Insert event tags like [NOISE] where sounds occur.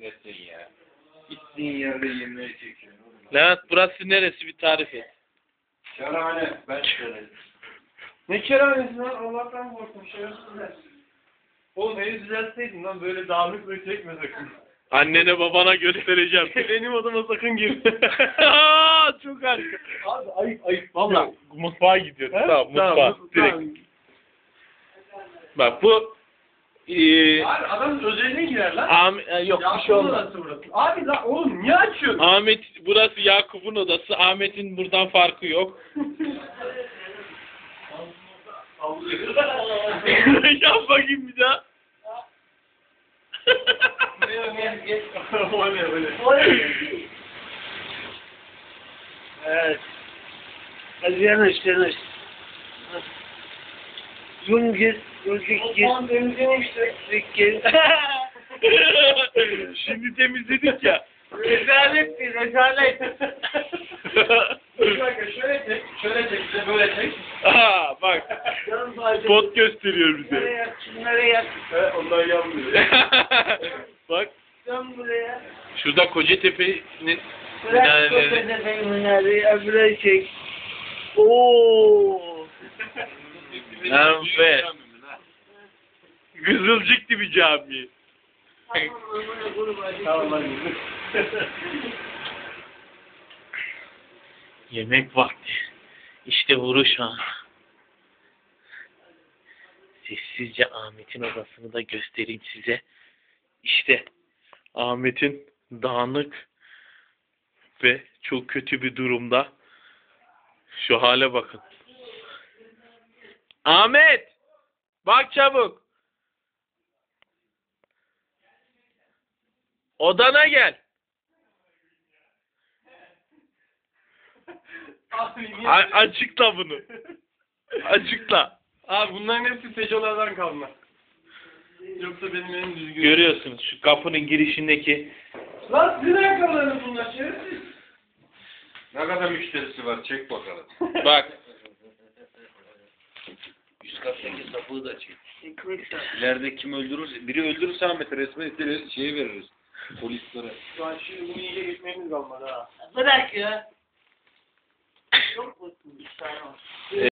nesin ya? Gittiğin yerde yemeğe çekiyorsun. Levent burası neresi bir tarif et. Şarahane. Ben söyledim. Ne keramesi lan Allah'tan korktum şerefsizler. Oğlum evi düzeltseydin lan böyle dağınıklığı çekme sakın. Annene babana göstereceğim. [LAUGHS] Benim odama sakın girme. Aa, Çok harika. Abi ayıp ayıp Valla mutfağa gidiyoruz. He? Tamam mutfağa. Direkt. Bak bu Abi adam özeline girer lan. Ahmet, e, yok bir şey olmaz. odası burası. Abi lan oğlum niye açıyorsun? Ahmet burası Yakup'un odası. Ahmet'in buradan farkı yok. [LAUGHS] Yap bakayım bir daha. Evet. Hadi yanaş yanaş. Zoom gir, gözlük gir. Aman temizleyin işte. gir. Şimdi temizledik ya. rezalet bir rezalet. Bir [LAUGHS] dakika şöyle çek, şöyle çek, bize böyle çek. Aa bak. Spot gösteriyor bize. yak, şunlara yak. Evet, onlar yanmıyor. [LAUGHS] bak Dön buraya. şurada Kocatepe'nin Bırak minareleri. köpene feymineleri, öbürü çek. Oo. Evet. Kızılcık gibi cami. Tamam. Yemek vakti. İşte vuruş ha. Sessizce Ahmet'in odasını da göstereyim size. İşte Ahmet'in dağınık ve çok kötü bir durumda. Şu hale bakın. Ahmet! Bak çabuk. Odana gel. Abi? A- açıkla bunu. Açıkla. Abi bunların hepsi Secolardan kalma. Yoksa benim en düzgün. Görüyorsunuz şu kapının girişindeki Lan sizin ayakkabılarınız bunlar şerefsiz. Ne kadar müşterisi var çek bakalım. bak Üst kattaki sapığı da çek. İleride kim öldürürse, biri öldürürse Ahmet resmen isteriz, şeye veririz. Polislere. Şu an şimdi bunu iyice gitmemiz kalmadı ha. Bırak ya. Çok mutluyum. Sağ ol.